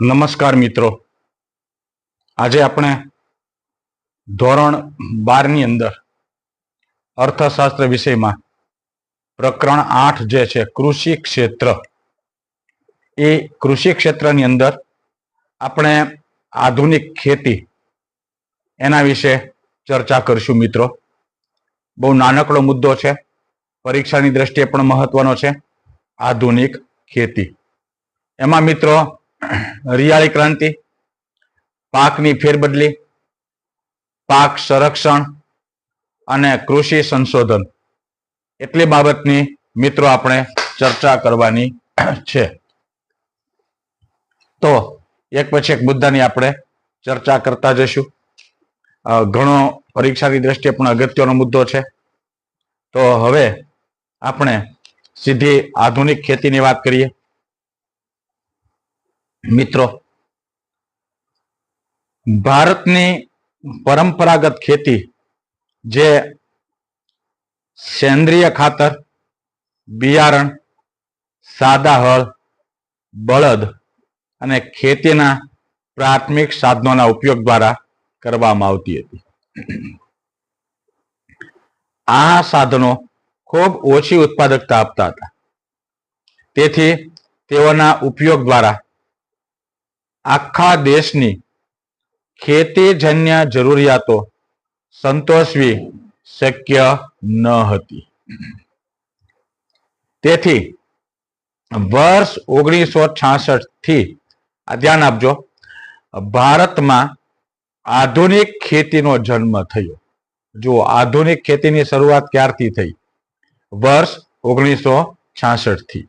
નમસ્કાર મિત્રો. આજે આપણે ધોરણ બારની અંદર અર્થશાસ્ત્ર વિષયમાં પ્રકરણ આઠ જે છે, કૃષિ ક્ષેત્ર. એ કૃષિ ક્ષેત્રની અંદર આપણે આધુનિક ખેતી એના વિશે ચર્ચા કરીશું મિત્રો. બહુ નાનકડો મુદ્દો છે, પરીક્ષાની દ્રષ્ટિએ પણ મહત્વનો છે, આધુનિક ખેતી. એમાં મિત્રો રિયાળી ક્રાંતિ, પાકની ફેરબદલી, પાક સંરક્ષણ અને કૃષિ સંશોધન. એટલી બાબતની મિત્રો આપણે ચર્ચા કરવાની છે. તો એક પછી એક મુદ્દાની આપણે ચર્ચા કરતા જઈશું. ઘણો પરીક્ષાની દ્રષ્ટિએ પણ અગત્યનો મુદ્દો છે. તો હવે આપણે સીધી આધુનિક ખેતીની વાત કરીએ. મિત્રો, ભારતની પરંપરાગત ખેતી જે સેન્દ્રિય ખાતર, બિયારણ, સાદા હળ, બળદ અને ખેતીના પ્રાથમિક સાધનોના ઉપયોગ દ્વારા કરવામાં આવતી હતી. આ સાધનો ખૂબ ઓછી ઉત્પાદકતા આપતા હતા. તેથી તેઓના ઉપયોગ દ્વારા આખા દેશની ખેતીજન્ય જરૂરિયાતો સંતોષવી શક્ય ન હતી. તેથી વર્ષ ઓગણીસો છાસઠથી ધ્યાન આપજો, ભારતમાં આધુનિક ખેતીનો જન્મ થયો. જો આધુનિક ખેતીની શરૂઆત ક્યારથી થઈ? વર્ષ ઓગણીસો છાસઠથી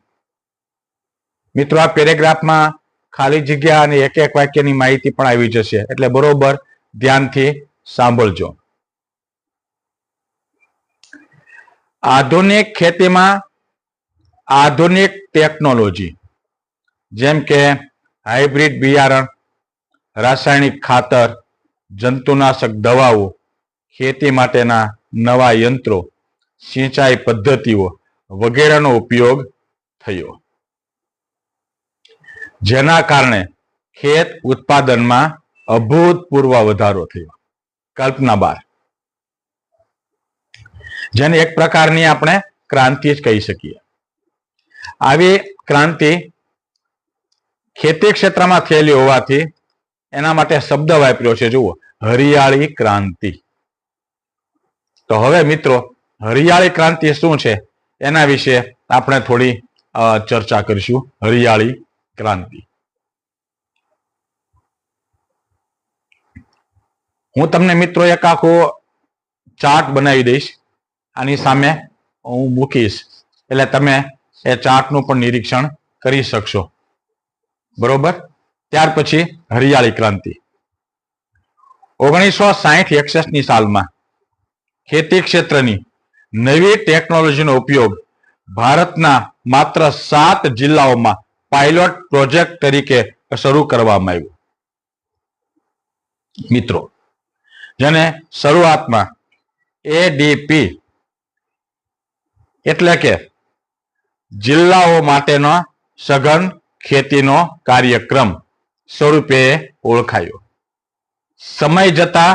મિત્રો, આ પેરેગ્રાફમાં ખાલી જગ્યા અને એક એક વાક્યની માહિતી પણ આવી જશે. એટલે બરોબર ધ્યાનથી સાંભળજો. આધુનિક ખેતીમાં આધુનિક ટેકનોલોજી, જેમ કે હાઇબ્રિડ બિયારણ, રાસાયણિક ખાતર, જંતુનાશક દવાઓ, ખેતી માટેના નવા યંત્રો, સિંચાઈ પદ્ધતિઓ વગેરેનો ઉપયોગ થયો. જેના કારણે ખેત ઉત્પાદનમાં અભૂતપૂર્વ વધારો થયો. કલ્પના બાર. જેને એક પ્રકારની આપણે ક્રાંતિ જ કહી શકીએ. આવી ક્રાંતિ ખેતી ક્ષેત્રમાં થયેલી હોવાથી એના માટે શબ્દ વાપર્યો છે, જુઓ, હરિયાળી ક્રાંતિ. તો હવે મિત્રો, હરિયાળી ક્રાંતિ શું છે? એના વિશે આપણે થોડી ચર્ચા કરીશું. હરિયાળી ક્રાંતિ. હું તમને મિત્રો એક આખો ચાર્ટ બનાવી દઈશ. આની સામે હું મૂકીશ. એટલે તમે એ ચાર્ટનું પણ નિરીક્ષણ કરી શકશો. બરોબર? ત્યાર પછી હરિયાળી ક્રાંતિ. ઓગણીસો સાહીઠ એકસઠની સાલમાં ખેતી ક્ષેત્રની નવી ટેકનોલોજીનો ઉપયોગ ભારતના માત્ર સાત જિલ્લાઓમાં પાયલોટ પ્રોજેક્ટ તરીકે શરૂ કરવામાં આવ્યું. મિત્રો, જેને શરૂઆતમાં એડીપી એટલે કે જિલ્લાઓ માટેનો સઘન ખેતીનો કાર્યક્રમ સ્વરૂપે ઓળખાયો. સમય જતા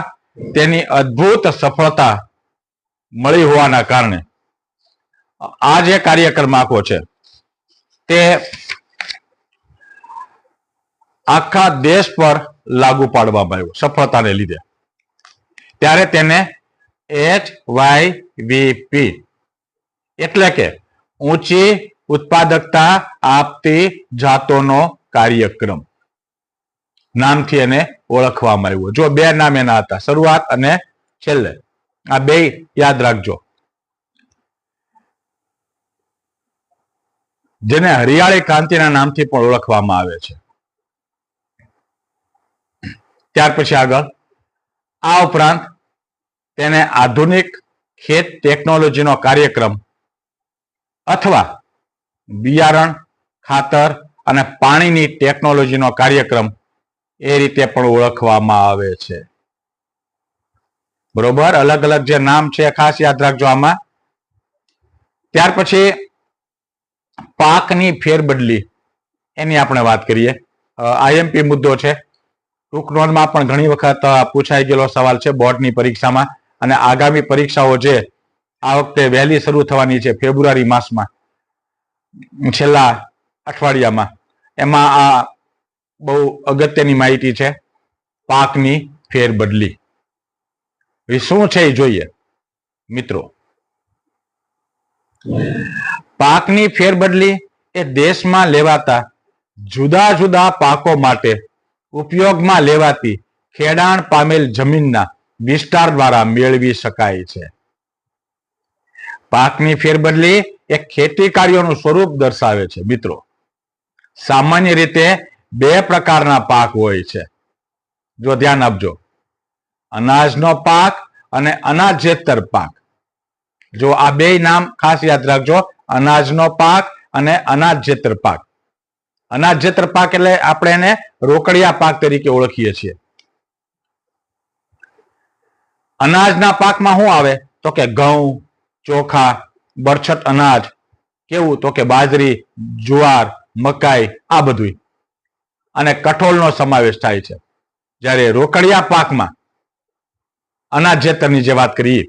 તેની અદ્ભુત સફળતા મળી હોવાના કારણે આ જે કાર્યક્રમ આખો છે, તે આખા દેશ પર લાગુ પાડવામાં આવ્યો, સફળતાને લીધે. ત્યારે તેને એચ વાય વીપી એટલે કે ઊંચી ઉત્પાદકતા આપતી જાતોનો કાર્યક્રમ. નામથી એને ઓળખવામાં આવ્યો. જો બે નામ એના હતા, શરૂઆત અને છેલ્લે. આ બે યાદ રાખજો. જેને હરિયાળી ક્રાંતિના નામથી પણ ઓળખવામાં આવે છે. ત્યાર પછી આગળ. આ ઉપરાંત તેને આધુનિક ખેત ટેકનોલોજીનો કાર્યક્રમ અથવા બિયારણ, ખાતર અને પાણીની ટેકનોલોજીનો કાર્યક્રમ એ રીતે પણ ઓળખવામાં આવે છે. બરોબર? અલગ અલગ જે નામ છે, ખાસ યાદ રાખજો આમાં. ત્યાર પછી પાકની ફેરબદલી, એની આપણે વાત કરીએ. આઈએમપી મુદ્દો છે. ટૂંક પણ ઘણી વખત પૂછાઈ ગયેલો સવાલ છે બોર્ડની પરીક્ષામાં. અને આગામી પરીક્ષાઓ જે આ વખતે વહેલી શરૂ થવાની છે ફેબ્રુઆરી માસમાં, છેલ્લા અઠવાડિયામાં. એમાં આ બહુ અગત્યની માહિતી છે પાકની ફેરબદલી. એ શું છે એ જોઈએ, મિત્રો? પાકની ફેરબદલી એ દેશમાં લેવાતા જુદા જુદા પાકો માટે ઉપયોગમાં લેવાતી ખેડાણ પામેલ જમીનના વિસ્તાર દ્વારા મેળવી શકાય છે. પાકની ફેરબદલી એ ખેતી કાર્યોનું સ્વરૂપ દર્શાવે છે, મિત્રો. સામાન્ય રીતે બે પ્રકારના પાક હોય છે. જો ધ્યાન આપજો. અનાજનો પાક અને અનાજેતર પાક. જો આ બે નામ ખાસ યાદ રાખજો. અનાજનો પાક અને અનાજેતર પાક. અનાજેતર પાક એટલે આપણે એને રોકડિયા પાક તરીકે ઓળખીએ છીએ. અનાજના પાકમાં શું આવે? તો કે ઘઉં, ચોખા, બરછટ અનાજ, કેવું? તો કે બાજરી, જુવાર, મકાઈ, આ બધું અને કઠોળનો સમાવેશ થાય છે. જ્યારે રોકડિયા પાકમાં અનાજેતરની જે વાત કરીએ,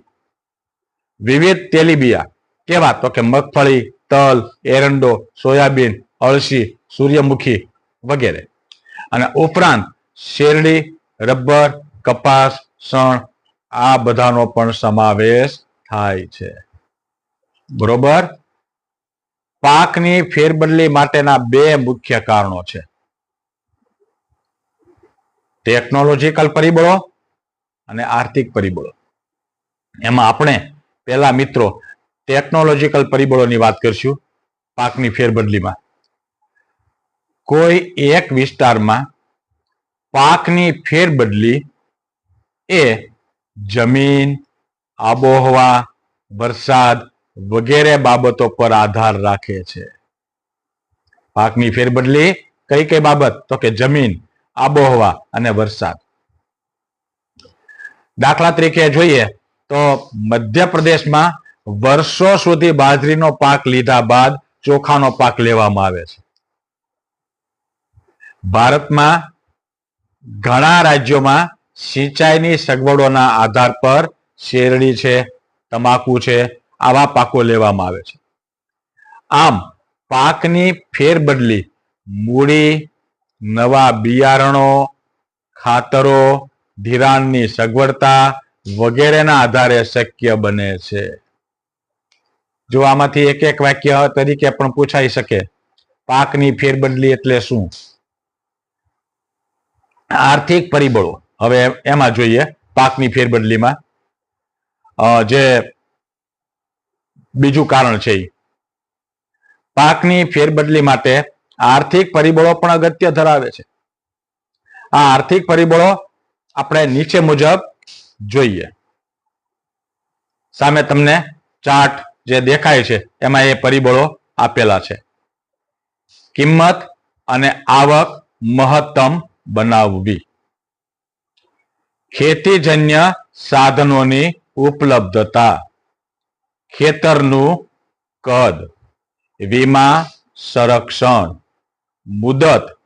વિવિધ તેલીબિયા કેવા તો કે મગફળી, તલ, એરંડો, સોયાબીન, અળસી સૂર્યમુખી વગેરે. અને ઉપરાંત શેરડી, રબર, કપાસ સણ આ બધાનો પણ સમાવેશ થાય છે. બરોબર? પાકની ફેરબદલી માટેના બે મુખ્ય કારણો છે. ટેકનોલોજીકલ પરિબળો અને આર્થિક પરિબળો. એમાં આપણે પેલા મિત્રો ટેકનોલોજીકલ પરિબળોની વાત કરશું. પાકની ફેરબદલીમાં. કોઈ એક વિસ્તારમાં પાકની ફેરબદલી એ જમીન, આબોહવા, વરસાદ વગેરે બાબતો પર આધાર રાખે છે. પાકની ફેરબદલી કઈ કઈ બાબત? તો કે જમીન, આબોહવા અને વરસાદ. દાખલા તરીકે જોઈએ તો મધ્યપ્રદેશમાં વર્ષો સુધી બાજરીનો પાક લીધા બાદ ચોખાનો પાક લેવામાં આવે છે. ભારતમાં ઘણા રાજ્યોમાં સિંચાઈની સગવડોના આધાર પર શેરડી છે, તમાકુ છે, આવા પાકો લેવામાં આવે છે. આમ, પાકની ફેરબદલી મૂડી, નવા બિયારણો, ખાતરો, ધિરાણની સગવડતા વગેરેના આધારે શક્ય બને છે. જો આમાંથી એક એક વાક્ય તરીકે પણ પૂછાઈ શકે, પાકની ફેરબદલી એટલે શું? આર્થિક પરિબળો. હવે એમાં જોઈએ, પાકની ફેરબદલીમાં. જે બીજું કારણ છે. પાકની ફેરબદલી માટે આર્થિક પરિબળો પણ અગત્ય ધરાવે છે. આ આર્થિક પરિબળો આપણે નીચે મુજબ જોઈએ. સામે તમને ચાર્ટ જે દેખાય છે, એમાં એ પરિબળો આપેલા છે. કિંમત અને આવક મહત્તમ બનાવવી. ખેતીજન્ય સાધનોની ઉપલબ્ધતા. ખેતરનું કદ. વીમા સંરક્ષણ. મુદત.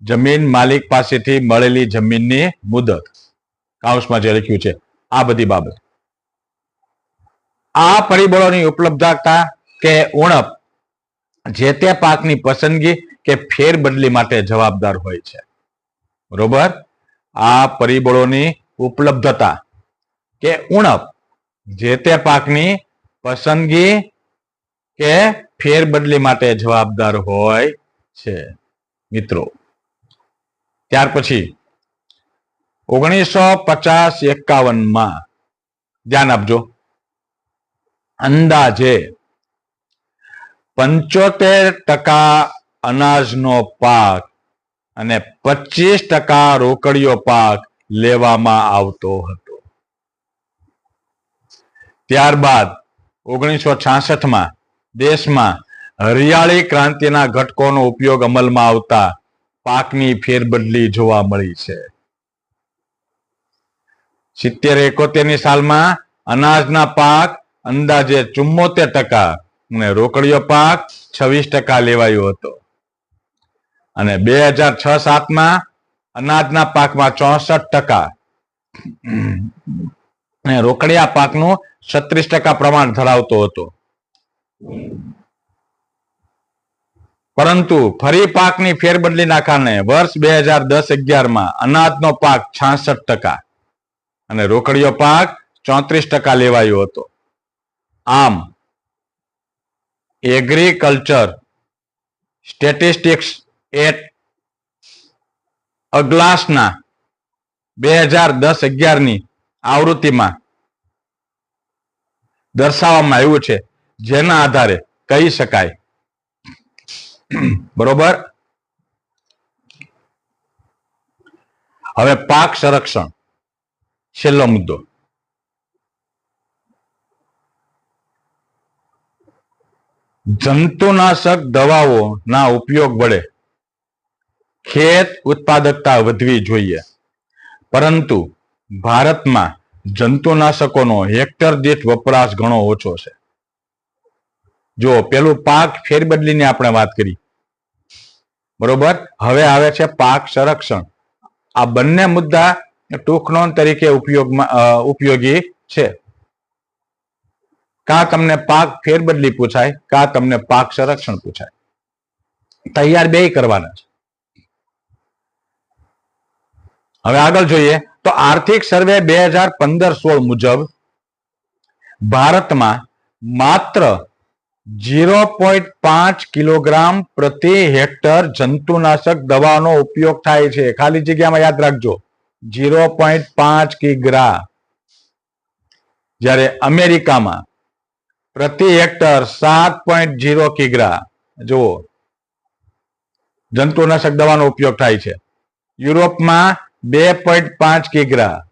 જમીન માલિક પાસેથી મળેલી જમીનની મુદત. કાઉન્સમાં જે લખ્યું છે, આ બધી બાબત. આ પરિબળોની ઉપલબ્ધતા કે ઉણપ, જે તે પાકની પસંદગી કે ફેરબદલી માટે જવાબદાર હોય છે. બરોબર? આ પરિબળોની ઉપલબ્ધતા કે ઉણપ, જે તે પાકની પસંદગી કે ફેરબદલી માટે જવાબદાર હોય છે. મિત્રો, ત્યાર પછી ઓગણીસો પચાસ એકાવનમાં ધ્યાન આપજો, અંદાજે પંચોતેર ટકા અનાજનો પાક અને પચીસ ટકા રોકડીયો પાક લેવામાં આવતો હતો. ત્યારબાદ ઓગણીસો છાસઠમાં દેશમાં હરિયાળી ક્રાંતિના ઘટકોનો ઉપયોગ અમલમાં આવતા પાકની ફેરબદલી જોવા મળી છે. સિત્તેર એકોતેરની સાલમાં અનાજના પાક અંદાજે ચુમ્મોતેર ટકા અને રોકડીયો પાક છવ્વીસ ટકા લેવાયો હતો. અને બે હજાર છ સાતમાં અનાજના પાકમાં ચોસઠ ટકા. રોકડિયા પાકનું છત્રીસ ટકા પ્રમાણ ધરાવતો હતો. પરંતુ ફરી પાકની ફેરબદલીના કારણે વર્ષ બે હજાર દસ અગિયારમાં અનાજનો પાક છાસઠ ટકા અને રોકડીયો પાક ચોત્રીસ ટકા લેવાયો હતો. આમ એગ્રીકલ્ચર સ્ટેટિસ્ટિક્સ એટ અગ્લાસના બે હજાર દસ અગિયારની આવૃત્તિમાં દર્શાવવામાં આવ્યું છે. જેના આધારે કહી શકાય. બરોબર? હવે પાક સંરક્ષણ છેલ્લો મુદ્દો. જંતુનાશક દવાઓના ઉપયોગ વડે ખેત ઉત્પાદકતા વધવી જોઈએ. પરંતુ ભારતમાં જંતુનાશકોનો હેક્ટર દીઠ વપરાશ ઘણો ઓછો છે. જો પેલું પાક ફેરબદલીની આપણે વાત કરી. બરોબર? હવે આવે છે પાક સંરક્ષણ. આ બંને મુદ્દા ટૂંક નોંધ તરીકે ઉપયોગમાં ઉપયોગી છે. કા તમને પાક ફેરબદલી પૂછાય, કા તમને પાક સંરક્ષણ પૂછાય. તૈયાર બે કરવાના છે. હવે આગળ જોઈએ તો આર્થિક સર્વે બે હજાર પંદર સોળ મુજબ ભારતમાં માત્ર ઝીરો પોઈન્ટ પાંચ કિલોગ્રામ પ્રતિ હેક્ટર જંતુનાશક દવાનો ઉપયોગ થાય છે. ખાલી જગ્યામાં યાદ રાખજો. ઝીરો પોઈન્ટ પાંચ કિગ્રા. જ્યારે અમેરિકામાં પ્રતિ હેક્ટર સાત પોઈન્ટ ઝીરો કિગ્રા. જુઓ. જંતુનાશક દવાનો ઉપયોગ થાય છે. યુરોપમાં બે પોઈન્ટ પાંચ કિગ્રા.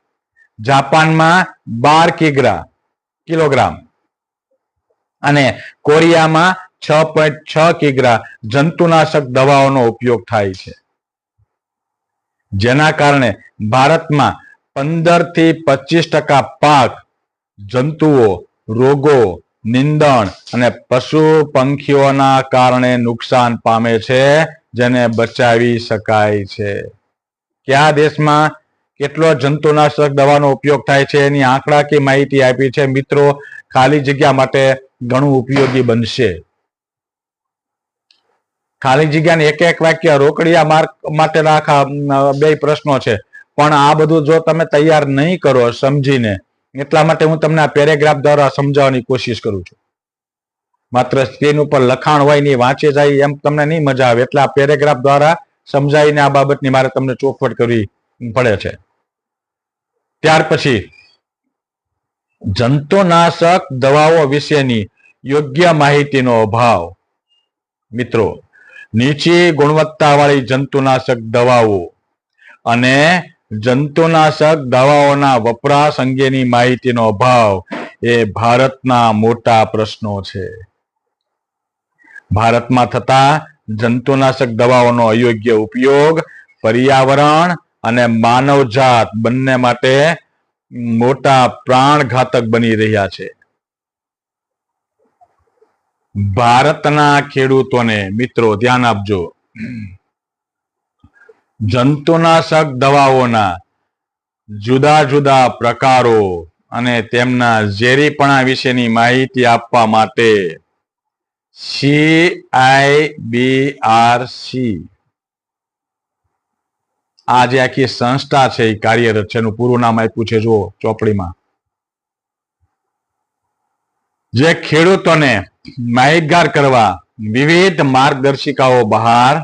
જાપાનમાં બાર કિગ્રા કિલોગ્રામ. અને કોરિયામાં છ પોઈન્ટ છ કિગ્રા જંતુનાશક દવાઓનો ઉપયોગ થાય છે. જેના કારણે ભારતમાં પંદરથી પચીસ ટકા પાક, જંતુઓ, રોગો, નિંદણ અને પશુ પંખીઓના કારણે નુકસાન પામે છે, જેને બચાવી શકાય છે. કયા દેશમાં કેટલો જંતુનાશક દવાનો ઉપયોગ થાય છે? એની આંકડાકીય માહિતી આપી છે. મિત્રો, ખાલી જગ્યા માટે ઘણું ઉપયોગી બનશે. ખાલી જગ્યાને એક એક વાક્ય રોકડિયા માર્ક માટેના આખા બે પ્રશ્નો છે. પણ આ બધું જો તમે તૈયાર નહીં કરો સમજીને, એટલા માટે હું તમને આ પેરેગ્રાફ દ્વારા સમજાવવાની કોશિશ કરું છું. માત્ર સ્ક્રીન ઉપર લખાણ હોય નહીં વાંચે જાય એમ તમને નહીં મજા આવે. એટલે આ પેરેગ્રાફ દ્વારા સમજાવીને આ બાબતની મારે તમને ચોખવટ કરવી પડે છે. ત્યાર પછી, જંતુનાશક દવાઓ વિશેની યોગ્ય માહિતીનો અભાવ. મિત્રો, નીચી ગુણવત્તાવાળી જંતુનાશક દવાઓ અને જંતુનાશક દવાઓના વપરાશ અંગેની માહિતીનો અભાવ એ ભારતના મોટા પ્રશ્નો છે. ભારતમાં થતા જંતુનાશક દવાઓનો અયોગ્ય ઉપયોગ, પર્યાવરણ અને માનવજાત બંને માટે મોટા પ્રાણઘાતક બની રહ્યા છે. ભારતના ખેડૂતોને મિત્રો ધ્યાન આપજો. જંતુનાશક દવાઓના જુદા જુદા પ્રકારો અને તેમના ઝેરીપણા વિશેની માહિતી આપવા માટે C I B R C આ જે આખી સંસ્થા છે, એ કાર્યરત છે, એનું પૂરું નામ આપ્યું છે, જુઓ, ચોપડીમાં. જે ખેડૂતોને માહિતગાર કરવા વિવિધ માર્ગદર્શિકાઓ બહાર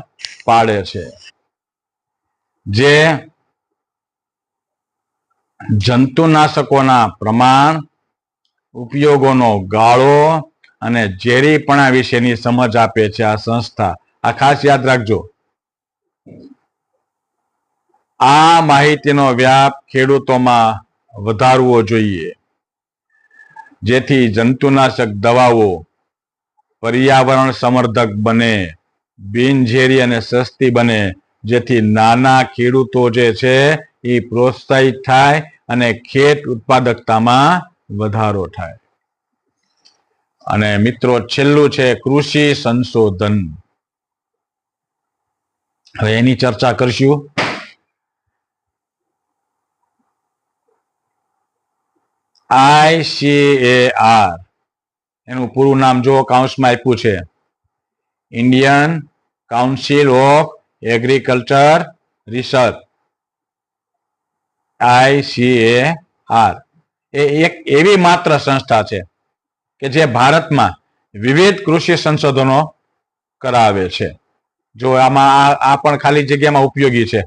પાડે છે, જે જંતુનાશકોના પ્રમાણ, ઉપયોગોનો ગાળો અને ઝેરીપણા વિશેની સમજ આપે છે આ સંસ્થા. આ ખાસ યાદ રાખજો. આ માહિતીનો વ્યાપ ખેડૂતોમાં વધારવો જોઈએ. જેથી જંતુનાશક દવાઓ પર્યાવરણ સમર્થક બને, બિનઝેરી અને સસ્તી બને, જેથી નાના ખેડૂતો જે છે એ પ્રોત્સાહિત થાય અને ખેત ઉત્પાદકતામાં વધારો થાય. અને મિત્રો, છેલ્લું છે કૃષિ સંશોધન. હવે એની ચર્ચા કરશું. આઈસીએઆર એનું પૂરું નામ જો કાઉન્સમાં આપ્યું છે. Indian Council of Agriculture Research. ICAR એ એક એવી માત્ર સંસ્થા છે. કે જે ભારતમાં વિવિધ કૃષિ સંશોધનો કરાવે છે. જો આમાં આ- પણ ખાલી જગ્યામાં ઉપયોગી છે.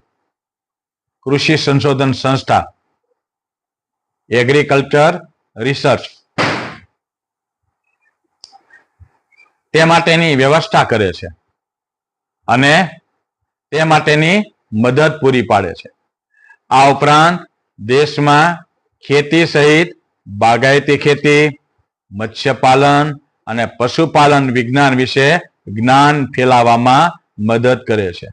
કૃષિ સંશોધન સંસ્થા, એગ્રીકલ્ચર રિસર્ચ, તે માટેની વ્યવસ્થા કરે છે અને તે માટેની મદદ પૂરી પાડે છે. આ ઉપરાંત દેશમાં ખેતી સહિત બાગાયતી ખેતી મત્સ્યપાલન અને પશુપાલન વિજ્ઞાન વિશે જ્ઞાન ફેલાવવામાં મદદ કરે છે.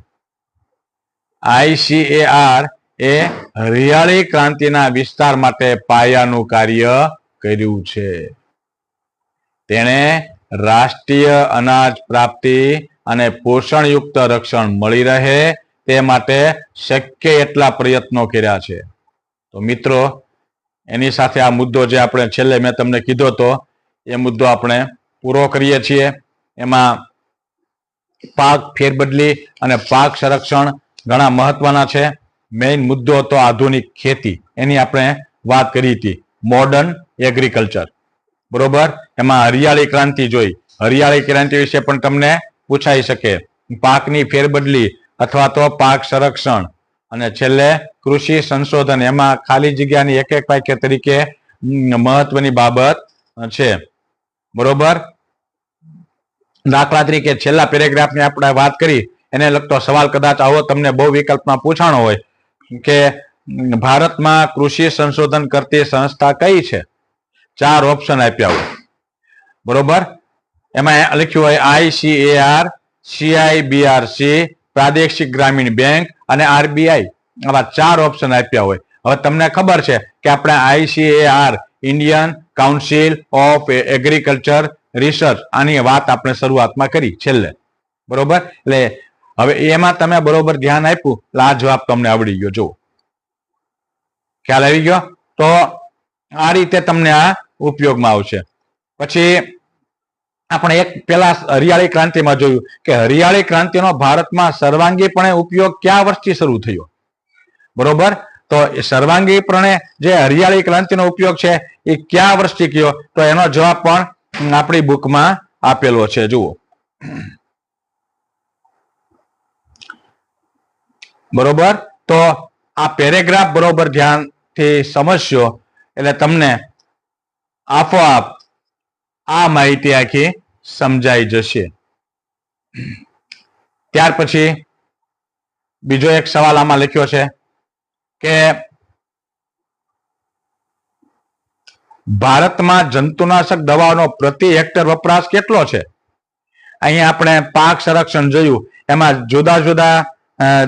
આઈસીએઆર એ હરિયાળી ક્રાંતિના વિસ્તાર માટે પાયાનું કાર્ય કર્યું છે. તેણે રાષ્ટ્રીય અનાજ પ્રાપ્તિ અને પોષણયુક્ત રક્ષણ મળી રહે તે માટે શક્ય એટલા પ્રયત્નો કર્યા છે. તો મિત્રો એની સાથે આ મુદ્દો જે આપણે છેલ્લે મેં તમને કીધો તો, એ મુદ્દો આપણે પૂરો કરીએ છીએ. એમાં પાક ફેરબદલી અને પાક સંરક્ષણ ઘણા મહત્વના છે. મેઇન મુદ્દો હતો આધુનિક ખેતી, એની આપણે વાત કરી હતી. મોડર્ન એગ્રીકલ્ચર બરોબર? એમાં હરિયાળી ક્રાંતિ જોઈ. હરિયાળી ક્રાંતિ વિશે પણ તમને પૂછાઈ શકે. પાકની ફેરબદલી અથવા તો પાક સંરક્ષણ. અને છેલ્લે કૃષિ સંશોધન. એમાં ખાલી જગ્યાની એક એક વાક્ય તરીકે મહત્વની બાબત છે. બરોબર? દાખલા તરીકે છેલ્લા પેરેગ્રાફની આપણે વાત કરી, એને લગતો સવાલ કદાચ આવો, તમને બહુ વિકલ્પમાં પૂછાણો હોય, કે ભારતમાં કૃષિ સંશોધન કરતી સંસ્થા કઈ છે? ચાર ઓપ્શન આપ્યા હોય. બરોબર? એમાં લખ્યું હોય આઈસીએઆર સીઆઈબીઆરસી પ્રાદેશિક ગ્રામીણ બેંક અને આરબીઆઈ આવા ચાર ઓપ્શન આપ્યા હોય. હવે તમને ખબર છે કે આપણે ICAR Indian Council of Agriculture Research આની વાત આપણે શરૂઆતમાં કરી છેલ્લે. બરોબર? એટલે હવે એમાં તમે બરોબર ધ્યાન આપ્યું, એટલે આ જવાબ તમને આવડી ગયો. જુઓ. ખ્યાલ આવી ગયો? તો આ રીતે તમને આ ઉપયોગમાં આવશે. પછી આપણે એક પેલા હરિયાળી ક્રાંતિમાં જોયું કે હરિયાળી ક્રાંતિનો ભારતમાં સર્વાંગીપણે ઉપયોગ કયા વર્ષથી શરૂ થયો? બરોબર? તો સર્વાંગીપણે જે હરિયાળી ક્રાંતિનો ઉપયોગ છે, એ કયા વર્ષથી કયો તો એનો જવાબ પણ આપણી બુકમાં આપેલો છે. જુઓ. બરોબર? તો આ પેરેગ્રાફ બરોબર ધ્યાનથી સમજશો, એટલે તમને આપોઆપ આ માહિતી આખી સમજાઈ જશે. ત્યાર પછી બીજો એક સવાલ આમાં લખ્યો છે કે ભારતમાં જંતુનાશક દવાઓનો પ્રતિ હેક્ટર વપરાશ કેટલો છે? અહીંયા આપણે પાક સંરક્ષણ જોયું. એમાં જુદા જુદા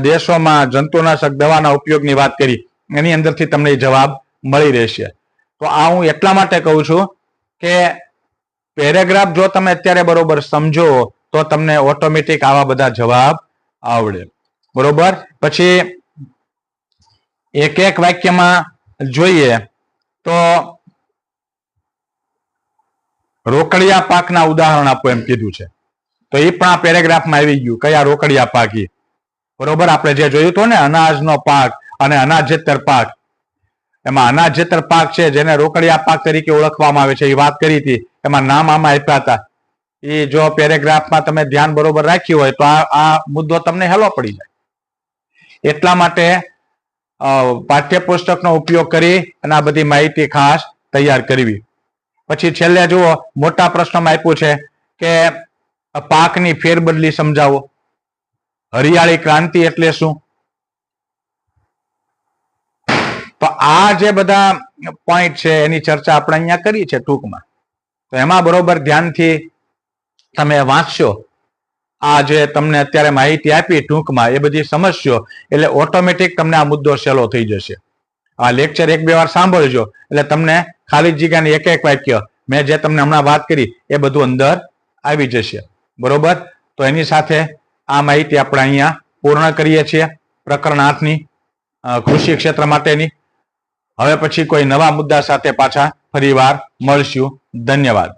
દેશોમાં જંતુનાશક દવાના ઉપયોગની વાત કરી. એની અંદરથી તમને જવાબ મળી રહેશે. તો આ હું એટલા માટે કહું છું કે પેરેગ્રાફ જો તમે અત્યારે બરોબર સમજો, તો તમને ઓટોમેટિક આવા બધા જવાબ આવડે. બરોબર? પછી એક એક વાક્યમાં જોઈએ, તો રોકડિયા પાકના ઉદાહરણ આપો એમ કીધું છે. તો એ પણ આ પેરેગ્રાફમાં આવી ગયું. કયા રોકડિયા પાક બરોબર? આપણે જે જોયું હતું ને, અનાજનો પાક અને અનાજેતર પાક એમાં અનાજેતર પાક છે, જેને રોકડિયા પાક તરીકે ઓળખવામાં આવે છે. એ વાત કરી હતી. એમાં નામ આમાં આપ્યા હતા. એ જો પેરેગ્રાફમાં તમે ધ્યાન બરોબર રાખ્યું હોય તો આ આ મુદ્દો તમને હેલો પડી જાય. એટલા માટે પાઠ્યપુસ્તકનો ઉપયોગ કરી અને આ બધી માહિતી ખાસ તૈયાર કરવી. પછી છેલ્લે જુઓ, મોટા પ્રશ્નમાં આપ્યું છે કે, પાકની ફેરબદલી સમજાવો. હરિયાળી ક્રાંતિ એટલે શું? તો આ જે બધા પોઈન્ટ છે, એની ચર્ચા આપણે અહીંયા કરી છે ટૂંકમાં. તો એમાં બરોબર ધ્યાનથી તમે વાંચશો. આ જે તમને અત્યારે માહિતી આપી ટૂંકમાં, એ બધી સમજશો, એટલે ઓટોમેટિક તમને આ મુદ્દો સહેલો થઈ જશે. આ લેક્ચર એક બે વાર સાંભળજો, એટલે તમને ખાલી જગ્યાની એક એક વાક્ય મેં જે તમને હમણાં વાત કરી, એ બધું અંદર આવી જશે. બરોબર? તો એની સાથે આ માહિતી આપણે અહીંયા પૂર્ણ કરીએ છીએ. પ્રકરણ આઠની કૃષિ ક્ષેત્ર માટેની. હવે પછી કોઈ નવા મુદ્દા સાથે પાછા ફરીવાર મળશું. ધન્યવાદ.